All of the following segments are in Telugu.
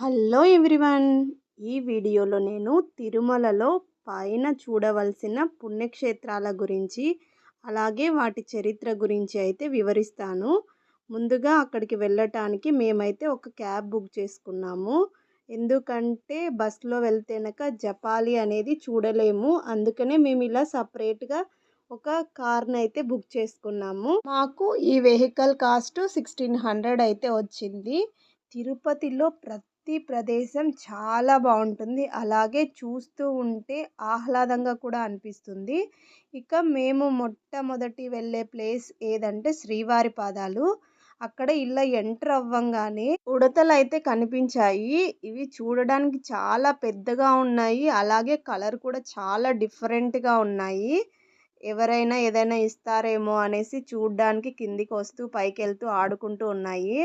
Hello everyone. ఈ వీడియోలో నేను తిరుమలలో పైన చూడవలసిన పుణ్యక్షేత్రాల గురించి అలాగే వాటి చరిత్ర గురించి అయితే వివరిస్తాను. ముందుగా అక్కడికి వెళ్ళటానికి మేమైతే ఒక క్యాబ్ బుక్ చేసుకున్నాము. ఎందుకంటే బస్సులో వెళ్తేనక జపాలి అనేది చూడలేము. అందుకనే మేము ఇలా సపరేట్గా ఒక కార్ని అయితే బుక్ చేసుకున్నాము. మాకు ఈ వెహికల్ కాస్ట్ సిక్స్టీన్ హండ్రెడ్ అయితే వచ్చింది. తిరుపతిలో ప్రతి ప్రతి ప్రదేశం చాలా బాగుంటుంది అలాగే చూస్తూ ఉంటే ఆహ్లాదంగా కూడా అనిపిస్తుంది. ఇక మేము మొట్టమొదటి వెళ్ళే ప్లేస్ ఏదంటే శ్రీవారి పాదాలు. అక్కడ ఇలా ఎంటర్ అవ్వంగానే ఉడతలు అయితే కనిపించాయి. ఇవి చూడడానికి చాలా పెద్దగా ఉన్నాయి. అలాగే కలర్ కూడా చాలా డిఫరెంట్గా ఉన్నాయి. ఎవరైనా ఏదైనా ఇస్తారేమో అనేసి చూడ్డానికి కిందికి వస్తూ పైకి వెళ్తూ ఆడుకుంటూ ఉన్నాయి.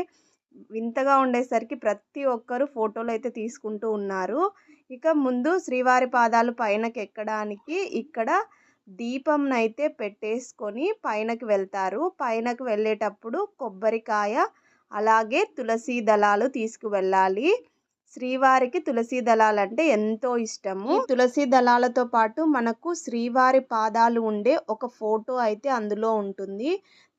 వింతగా ఉండేసరికి ప్రతి ఒక్కరు ఫోటోలు అయితే తీసుకుంటూ ఉన్నారు. ఇక ముందు శ్రీవారి పాదాలు పైనకి ఎక్కడానికి ఇక్కడ దీపంనైతే పెట్టేసుకొని పైనకి వెళ్తారు. పైనకి వెళ్ళేటప్పుడు కొబ్బరికాయ అలాగే తులసి దళాలు తీసుకువెళ్ళాలి. శ్రీవారికి తులసి దళాలు అంటే ఎంతో ఇష్టము. తులసి దళాలతో పాటు మనకు శ్రీవారి పాదాలు ఉండే ఒక ఫోటో అయితే అందులో ఉంటుంది.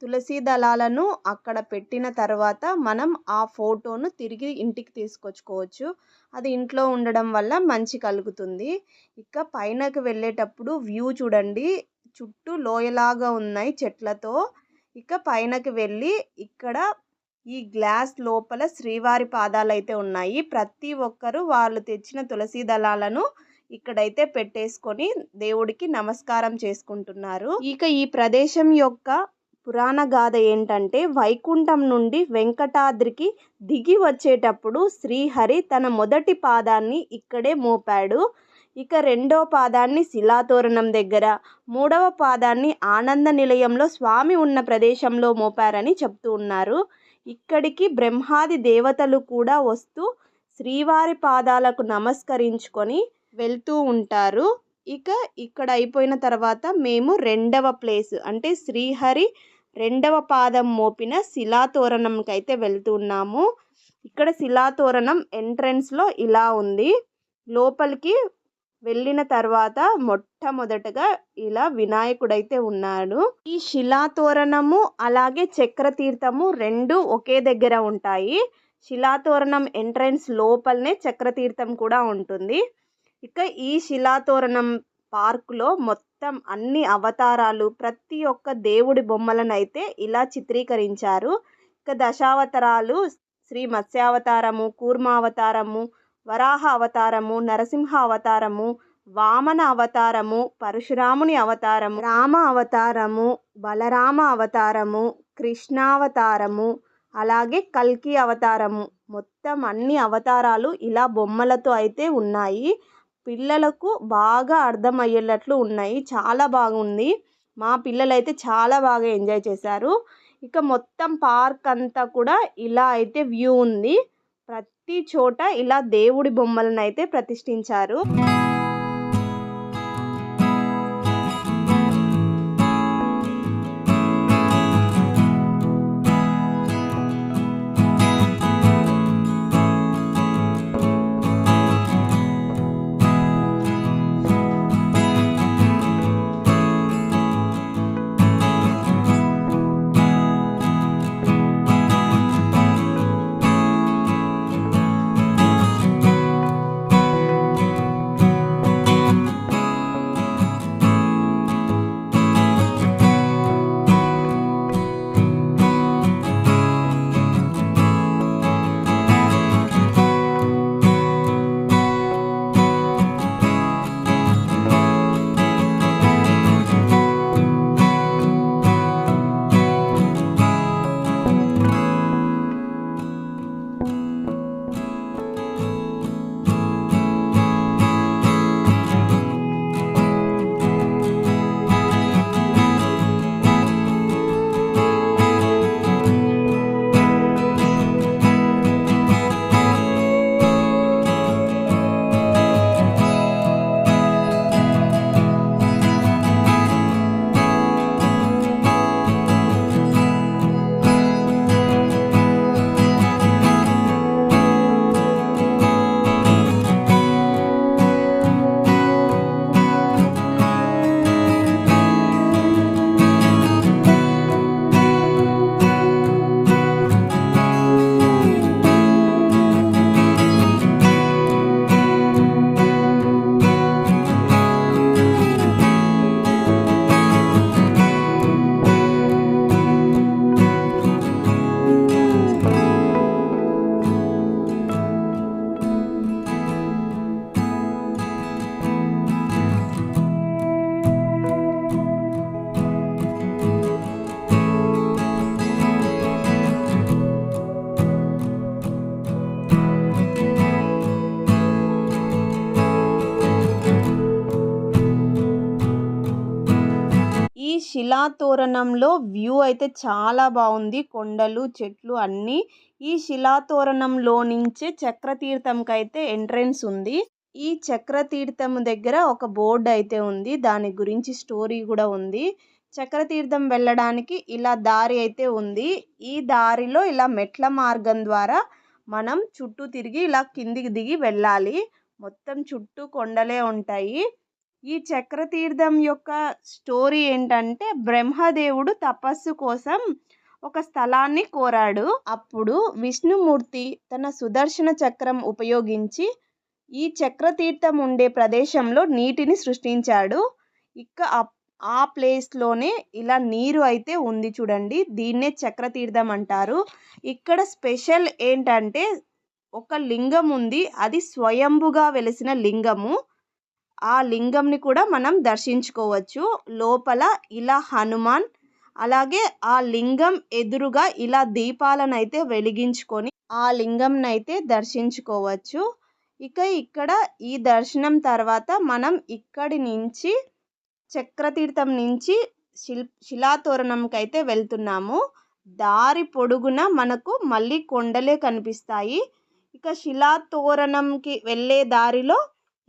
తులసి దళాలను అక్కడ పెట్టిన తర్వాత మనం ఆ ఫోటోను తిరిగి ఇంటికి తీసుకొచ్చుకోవచ్చు. అది ఇంట్లో ఉండడం వల్ల మంచి కలుగుతుంది. ఇక పైనకి వెళ్ళేటప్పుడు వ్యూ చూడండి. చుట్టూ లోయలాగా ఉన్నాయి చెట్లతో. ఇక పైనకి వెళ్ళి ఇక్కడ ఈ గ్లాస్ లోపల శ్రీవారి పాదాలు అయితే ఉన్నాయి. ప్రతి ఒక్కరు వాళ్ళు తెచ్చిన తులసి దళాలను ఇక్కడైతే పెట్టేసుకొని దేవుడికి నమస్కారం చేసుకుంటున్నారు. ఇక ఈ ప్రదేశం యొక్క పురాణ గాథ ఏంటంటే వైకుంఠం నుండి వెంకటాద్రికి దిగి వచ్చేటప్పుడు శ్రీహరి తన మొదటి పాదాన్ని ఇక్కడే మోపాడు. ఇక రెండో పాదాన్ని శిలాతోరణం దగ్గర మూడవ పాదాన్ని ఆనంద నిలయంలో స్వామి ఉన్న ప్రదేశంలో మోపారని చెప్తూ ఉన్నారు. ఇక్కడికి బ్రహ్మాది దేవతలు కూడా వస్తూ శ్రీవారి పాదాలకు నమస్కరించుకొని వెళ్తూ ఉంటారు. ఇక ఇక్కడ అయిపోయిన తర్వాత మేము రెండవ ప్లేస్ అంటే శ్రీహరి రెండవ పాదం మోపిన శిలాతోరణంకి అయితే వెళ్తున్నాము ఇక్కడ శిలాతోరణం ఎంట్రన్స్లో ఇలా ఉంది. లోపలికి వెళ్ళిన తర్వాత మొట్టమొదటగా ఇలా వినాయకుడైతే ఉన్నాడు. ఈ శిలాతోరణము అలాగే చక్రతీర్థము రెండు ఒకే దగ్గర ఉంటాయి. శిలాతోరణం ఎంట్రన్స్ లోపలనే చక్రతీర్థం కూడా ఉంటుంది. ఇక ఈ శిలాతోరణం పార్కులో మొత్తం అన్ని అవతారాలు ప్రతి ఒక్క దేవుడి బొమ్మలను అయితే ఇలా చిత్రీకరించారు. ఇక దశావతారాలు శ్రీ మత్స్యావతారము కూర్మావతారము వరాహ అవతారము నరసింహ అవతారము వామన అవతారము పరశురాముని అవతారము రామ అవతారము బలరామ అవతారము కృష్ణావతారము అలాగే కల్కి అవతారము. మొత్తం అన్ని అవతారాలు ఇలా బొమ్మలతో అయితే ఉన్నాయి. పిల్లలకు బాగా అర్థమయ్యేటట్లు ఉన్నాయి. చాలా బాగుంది. మా పిల్లలైతే చాలా బాగా ఎంజాయ్ చేశారు. ఇక మొత్తం పార్క్ అంతా కూడా ఇలా అయితే వ్యూ ఉంది. ప్రతి చోట ఇలా దేవుడి బొమ్మలను అయితే ప్రతిష్ఠించారు. శిలాతోరణంలో వ్యూ అయితే చాలా బాగుంది. కొండలు చెట్లు అన్నీ. ఈ శిలాతోరణంలో నుంచే చక్రతీర్థంకి అయితే ఎంట్రెన్స్ ఉంది. ఈ చక్రతీర్థం దగ్గర ఒక బోర్డు అయితే ఉంది. దాని గురించి స్టోరీ కూడా ఉంది. చక్రతీర్థం వెళ్ళడానికి ఇలా దారి అయితే ఉంది. ఈ దారిలో ఇలా మెట్ల మార్గం ద్వారా మనం చుట్టూ తిరిగి ఇలా కిందికి దిగి వెళ్ళాలి. మొత్తం చుట్టూ కొండలే ఉంటాయి. ఈ చక్రతీర్థం యొక్క స్టోరీ ఏంటంటే బ్రహ్మదేవుడు తపస్సు కోసం ఒక స్థలాన్ని కోరాడు. అప్పుడు విష్ణుమూర్తి తన సుదర్శన చక్రం ఉపయోగించి ఈ చక్రతీర్థం ఉండే ప్రదేశంలో నీటిని సృష్టించాడు. ఇక ఆ ప్లేస్లోనే ఇలా నీరు అయితే ఉంది చూడండి దీన్నే చక్రతీర్థం అంటారు. ఇక్కడ స్పెషల్ ఏంటంటే ఒక లింగం ఉంది అది స్వయంభుగా వెలిసిన లింగము. ఆ లింగంని కూడా మనం దర్శించుకోవచ్చు. లోపల ఇలా హనుమాన్ అలాగే ఆ లింగం ఎదురుగా ఇలా దీపాలను అయితే వెలిగించుకొని ఆ లింగంనైతే దర్శించుకోవచ్చు. ఇక ఇక్కడ ఈ దర్శనం తర్వాత మనం ఇక్కడి నుంచి చక్రతీర్థం నుంచి శిల్ శిలాతోరణంకి అయితే వెళ్తున్నాము. దారి పొడుగున మనకు మళ్ళీ కొండలే కనిపిస్తాయి. ఇక శిలాతోరణంకి వెళ్ళే దారిలో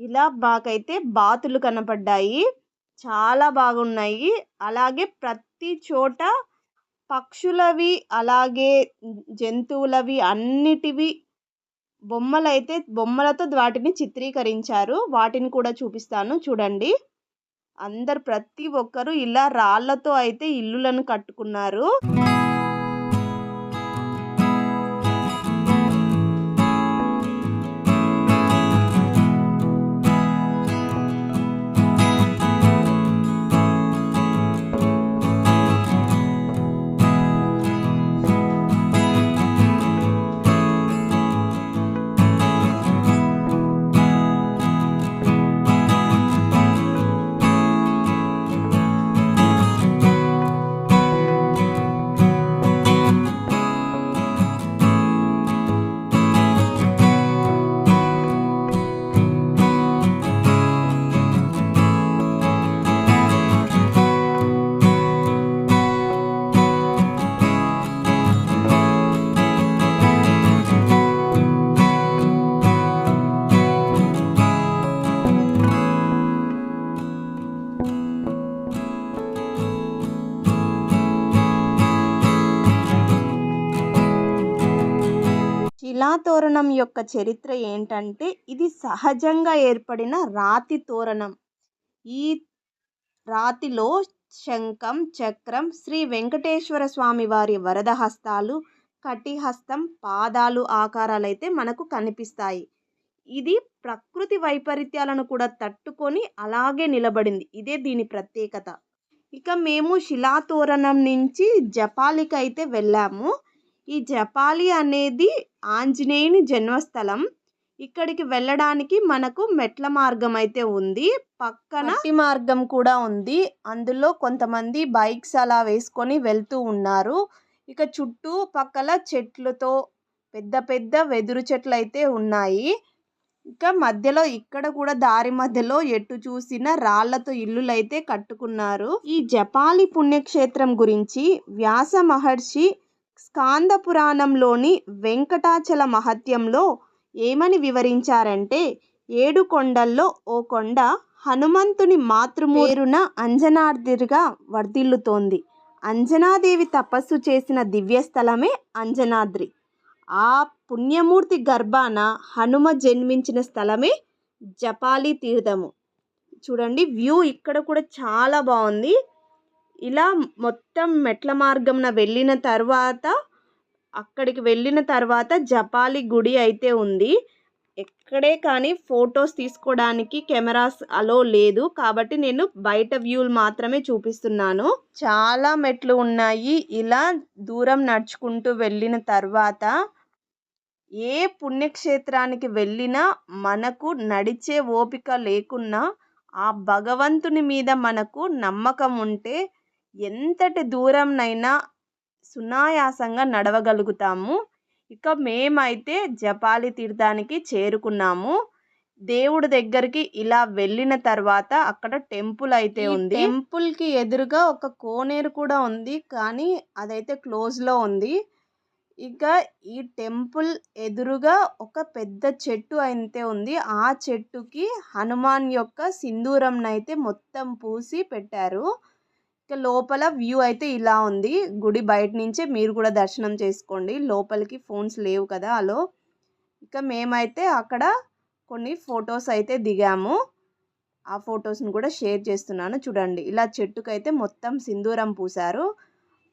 ఇలా మాకైతే బాతులు కనపడ్డాయి. చాలా బాగున్నాయి. అలాగే ప్రతి చోట పక్షులవి అలాగే జంతువులవి అన్నిటివి బొమ్మలు అయితే బొమ్మలతో వాటిని చిత్రీకరించారు. వాటిని కూడా చూపిస్తాను. చూడండి. అందరు ప్రతి ఒక్కరు ఇలా రాళ్ళతో అయితే ఇల్లులను కట్టుకున్నారు. శిలాతోరణం యొక్క చరిత్ర ఏంటంటే ఇది సహజంగా ఏర్పడిన రాతి తోరణం. ఈ రాతిలో శంఖం చక్రం శ్రీ వెంకటేశ్వర స్వామి వారి వరద హస్తాలు కటిహస్తం పాదాలు ఆకారాలు అయితే మనకు కనిపిస్తాయి. ఇది ప్రకృతి వైపరీత్యాలను కూడా తట్టుకొని అలాగే నిలబడింది. ఇదే దీని ప్రత్యేకత. ఇక మేము శిలాతోరణం నుంచి జపాలికి అయితే వెళ్ళాము. ఈ జపాలి అనేది ఆంజనేయుని జన్మస్థలం. ఇక్కడికి వెళ్ళడానికి మనకు మెట్ల మార్గం అయితే ఉంది. పక్కన మార్గం కూడా ఉంది. అందులో కొంతమంది బైక్స్ అలా వేసుకొని వెళ్తూ ఉన్నారు. ఇక చుట్టూ పక్కల చెట్లతో పెద్ద పెద్ద వెదురు చెట్లు అయితే ఉన్నాయి. ఇంకా మధ్యలో ఇక్కడ కూడా దారి మధ్యలో ఎటు చూసిన రాళ్ళతో ఇల్లులైతే కట్టుకున్నారు. ఈ జపాలి పుణ్యక్షేత్రం గురించి వ్యాస మహర్షి స్కాంద పురాణంలోని వెంకటాచల మహత్యంలో ఏమని వివరించారంటే ఏడు కొండల్లో ఓ కొండ హనుమంతుని మాతృమూరున అంజనాద్రిగా వర్ధిల్లుతోంది. అంజనాదేవి తపస్సు చేసిన దివ్యస్థలమే అంజనాద్రి. ఆ పుణ్యమూర్తి గర్భాన హనుమ జన్మించిన స్థలమే జపాలి తీర్థము చూడండి వ్యూ ఇక్కడ కూడా చాలా బాగుంది. ఇలా మొత్తం మెట్ల మార్గంన వెళ్ళిన తర్వాత అక్కడికి వెళ్ళిన తర్వాత జపాలి గుడి అయితే ఉంది. ఎక్కడే కానీ ఫొటోస్ తీసుకోవడానికి కెమెరాస్ అలో లేదు. కాబట్టి నేను బయట వ్యూలు మాత్రమే చూపిస్తున్నాను. చాలా మెట్లు ఉన్నాయి. ఇలా దూరం నడుచుకుంటూ వెళ్ళిన తర్వాత ఏ పుణ్యక్షేత్రానికి వెళ్ళినా మనకు నడిచే ఓపిక లేకున్నా ఆ భగవంతుని మీద మనకు నమ్మకం ఉంటే ఎంతటి దూరంనైనా సునాయాసంగా నడవగలుగుతాము. ఇక మేమైతే జపాలి తీర్థానికి చేరుకున్నాము. దేవుడి దగ్గరికి ఇలా వెళ్ళిన తర్వాత అక్కడ టెంపుల్ అయితే ఉంది. టెంపుల్కి ఎదురుగా ఒక కోనేరు కూడా ఉంది. కానీ అదైతే క్లోజ్లో ఉంది. ఇక ఈ టెంపుల్ ఎదురుగా ఒక పెద్ద చెట్టు అయితే ఉంది. ఆ చెట్టుకి హనుమాన్ యొక్క సింధూరం అయితే మొత్తం పూసి పెట్టారు. ఇక లోపల వ్యూ అయితే ఇలా ఉంది. గుడి బయట నుంచే మీరు కూడా దర్శనం చేసుకోండి. లోపలికి ఫోన్స్ లేవు కదా అలో. ఇక మేమైతే అక్కడ కొన్ని ఫొటోస్ అయితే దిగాము. ఆ ఫొటోస్ని కూడా షేర్ చేస్తున్నాను. చూడండి ఇలా చెట్టుకైతే మొత్తం సింధూరం పూసారు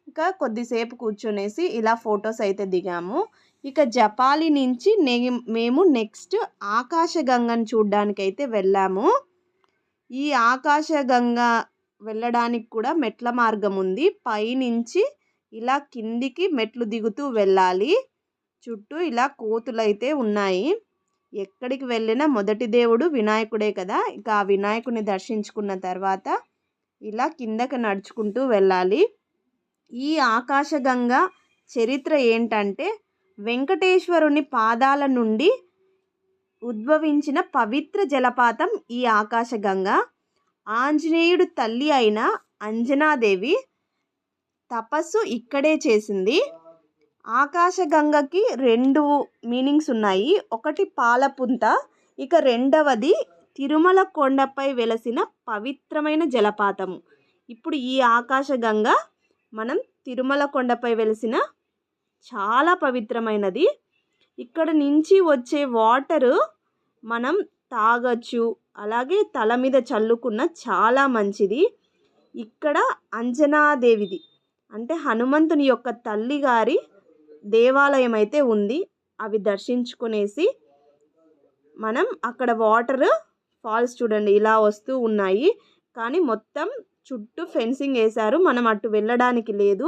ఇంకా కొద్దిసేపు కూర్చొనేసి ఇలా ఫొటోస్ అయితే దిగాము. ఇక జపాలి నుంచి నే మేము నెక్స్ట్ ఆకాశగంగను చూడడానికి అయితే వెళ్ళాము. ఈ ఆకాశగంగ వెళ్ళడానికి కూడా మెట్ల మార్గం ఉంది పైనుంచి ఇలా కిందికి మెట్లు దిగుతూ వెళ్ళాలి. చుట్టూ ఇలా కోతులైతే ఉన్నాయి. ఎక్కడికి వెళ్ళినా మొదటి దేవుడు వినాయకుడే కదా! ఇక ఆ వినాయకుడిని దర్శించుకున్న తర్వాత ఇలా కిందకి నడుచుకుంటూ వెళ్ళాలి. ఈ ఆకాశగంగ చరిత్ర ఏంటంటే వెంకటేశ్వరుని పాదాల నుండి ఉద్భవించిన పవిత్ర జలపాతం ఈ ఆకాశగంగ. ఆంజనేయుడు తల్లి అయిన అంజనాదేవి తపస్సు ఇక్కడే చేసింది. ఆకాశగంగకి రెండు మీనింగ్స్ ఉన్నాయి. ఒకటి పాలపుంత ఇక రెండవది తిరుమల కొండపై వెలసిన పవిత్రమైన జలపాతము ఇప్పుడు ఈ ఆకాశగంగ మనం తిరుమల కొండపై వెలిసిన చాలా పవిత్రమైనది. ఇక్కడ నుంచి వచ్చే వాటరు మనం తాగొచ్చు అలాగే తల మీద చల్లుకున్న చాలా మంచిది. ఇక్కడ అంజనాదేవిది. అంటే హనుమంతుని యొక్క తల్లిగారి దేవాలయం అయితే ఉంది. అవి దర్శించుకునేసి మనం అక్కడ వాటర్ ఫాల్స్ చూడండి ఇలా వస్తూ ఉన్నాయి. కానీ మొత్తం చుట్టూ ఫెన్సింగ్ వేశారు. మనం అటు వెళ్ళడానికి లేదు.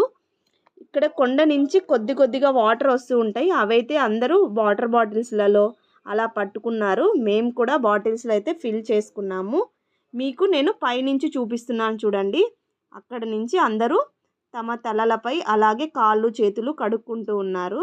ఇక్కడ కొండ నుంచి కొద్ది కొద్దిగా వాటర్ వస్తూ ఉంటాయి. అవైతే అందరూ వాటర్ బాటిల్స్లలో అలా పట్టుకున్నారు. మేము కూడా బాటిల్స్లో అయితే ఫిల్ చేసుకున్నాము. మీకు నేను పైనుంచి చూపిస్తున్నాను చూడండి. అక్కడ నుంచి అందరూ తమ తలలపై అలాగే కాళ్ళు చేతులు కడుక్కుంటూ ఉన్నారు.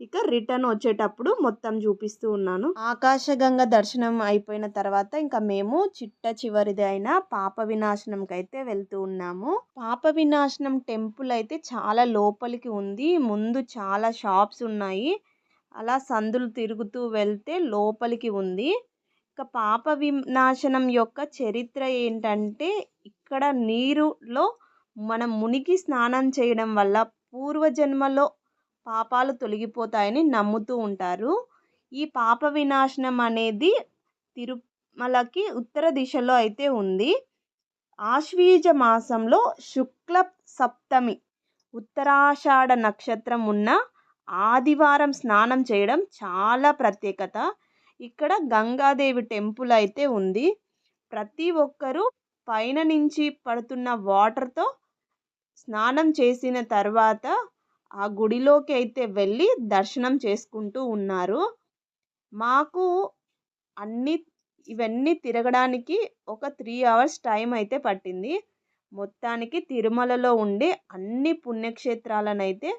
ఇక రిటర్న్ వచ్చేటప్పుడు మొత్తం చూపిస్తూ ఉన్నాను. ఆకాశగంగ దర్శనం అయిపోయిన తర్వాత ఇంకా మేము చిట్ట చివరిది అయిన పాప వినాశనంకి అయితే వెళ్తూ ఉన్నాము. పాప వినాశనం టెంపుల్ అయితే చాలా లోపలికి ఉంది. ముందు చాలా షాప్స్ ఉన్నాయి. అలా సందులు తిరుగుతూ వెళ్తే లోపలికి ఉంది. ఇక పాప వినాశనం యొక్క చరిత్ర ఏంటంటే ఇక్కడ నీరులో మనం మునిగి స్నానం చేయడం వల్ల పూర్వజన్మలో పాపాలు తొలగిపోతాయని నమ్ముతూ ఉంటారు. ఈ పాప వినాశనం అనేది తిరుమలకి ఉత్తర దిశలో అయితే ఉంది. ఆశ్వీజ మాసంలో శుక్ల సప్తమి ఉత్తరాషాఢ నక్షత్రం ఉన్న ఆదివారం స్నానం చేయడం చాలా ప్రత్యేకత. ఇక్కడ గంగాదేవి టెంపుల్ అయితే ఉంది. ప్రతి ఒక్కరూ పైన నుంచి పడుతున్న వాటర్తో స్నానం చేసిన తర్వాత ఆ గుడిలోకి అయితే వెళ్ళి దర్శనం చేసుకుంటూ ఉన్నారు. మాకు అన్ని ఇవన్నీ తిరగడానికి ఒక త్రీ అవర్స్ టైం అయితే పట్టింది. మొత్తానికి తిరుమలలో ఉండే అన్ని పుణ్యక్షేత్రాలను అయితే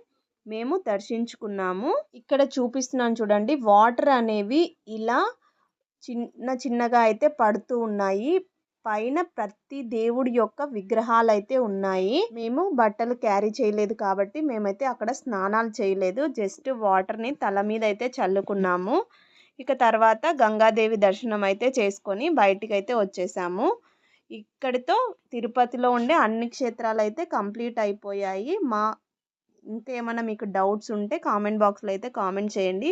మేము దర్శించుకున్నాము. ఇక్కడ చూపిస్తున్నాను చూడండి. వాటర్ అనేవి ఇలా చిన్న చిన్నగా అయితే పడుతూ ఉన్నాయి. పైన ప్రతి దేవుడి యొక్క విగ్రహాలు అయితే ఉన్నాయి. మేము బట్టలు క్యారీ చేయలేదు కాబట్టి మేమైతే అక్కడ స్నానాలు చేయలేదు. జస్ట్ వాటర్ని తల మీద అయితే చల్లుకున్నాము. ఇక తర్వాత గంగాదేవి దర్శనం అయితే చేసుకొని బయటికి అయితే వచ్చేసాము. ఇక్కడితో తిరుపతిలో ఉండే అన్ని క్షేత్రాలు అయితే కంప్లీట్ అయిపోయాయి. మా ఇంకేమైనా మీకు డౌట్స్ ఉంటే కామెంట్ బాక్స్లో అయితే కామెంట్ చేయండి.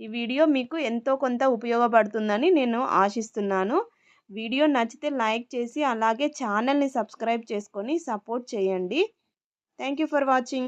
ఈ వీడియో మీకు ఎంతో కొంత ఉపయోగపడుతుందని నేను ఆశిస్తున్నాను. వీడియో నచ్చితే లైక్ చేసి అలాగే ఛానల్ని సబ్స్క్రైబ్ చేసుకొని సపోర్ట్ చేయండి. Thank you for watching.